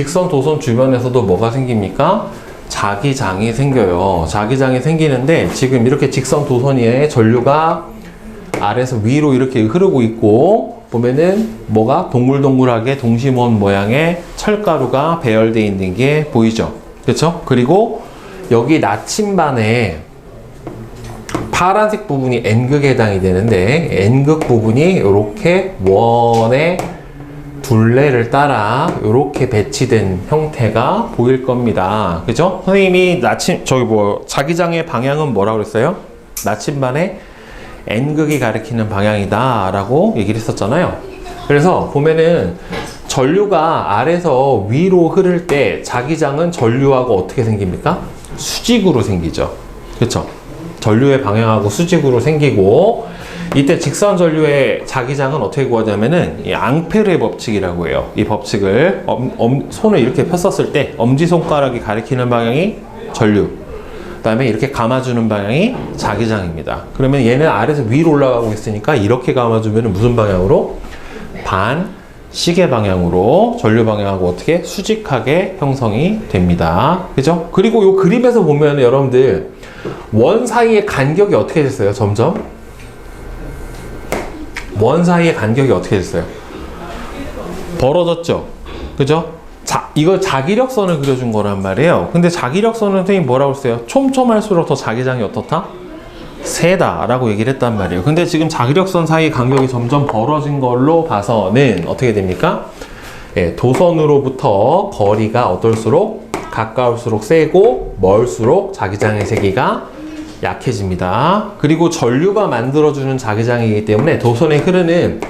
직선 도선 주변에서도 뭐가 생깁니까? 자기장이 생겨요. 자기장이 생기는데 지금 이렇게 직선 도선 위에 전류가 아래에서 위로 이렇게 흐르고 있고 보면은 뭐가 동글동글하게 동심원 모양의 철가루가 배열되어 있는 게 보이죠. 그렇죠? 그리고 여기 나침반에 파란색 부분이 N극에 해당이 되는데 N극 부분이 이렇게 원의 둘레를 따라 이렇게 배치된 형태가 보일 겁니다. 그죠? 선생님이 나침 저기 뭐 자기장의 방향은 뭐라고 그랬어요? 나침반의 N극이 가리키는 방향이다 라고 얘기를 했었잖아요. 그래서 보면은 전류가 아래서 위로 흐를 때 자기장은 전류하고 어떻게 생깁니까? 수직으로 생기죠. 그렇죠? 전류의 방향하고 수직으로 생기고 이때 직선 전류의 자기장은 어떻게 구하냐면은 이 앙페르의 법칙이라고 해요. 이 법칙을 엄, 엄- 손을 이렇게 폈었을 때 엄지 손가락이 가리키는 방향이 전류. 그다음에 이렇게 감아주는 방향이 자기장입니다. 그러면 얘는 아래에서 위로 올라가고 있으니까 이렇게 감아주면 무슨 방향으로? 반 시계 방향으로 전류 방향하고 어떻게 수직하게 형성이 됩니다. 그죠? 그리고 이 그림에서 보면 여러분들 원 사이의 간격이 어떻게 됐어요? 점점 원 사이의 간격이 어떻게 됐어요? 벌어졌죠? 그죠? 자, 이거 자기력선을 그려준 거란 말이에요. 근데 자기력선은 선생님 뭐라고 했어요? 촘촘할수록 더 자기장이 어떻다? 세다 라고 얘기를 했단 말이에요. 근데 지금 자기력선 사이 간격이 점점 벌어진 걸로 봐서는 어떻게 됩니까? 예, 도선으로부터 거리가 어떨수록 가까울수록 세고 멀수록 자기장의 세기가 약해집니다. 그리고 전류가 만들어주는 자기장이기 때문에 도선에 흐르는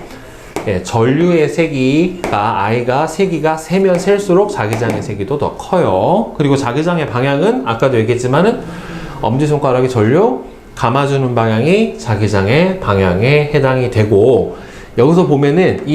예, 전류의 세기가 I가 세기가 세면 셀수록 자기장의 세기도 더 커요. 그리고 자기장의 방향은 아까도 얘기했지만은 엄지손가락이 전류 감아주는 방향이 자기장의 방향에 해당이 되고 여기서 보면은 이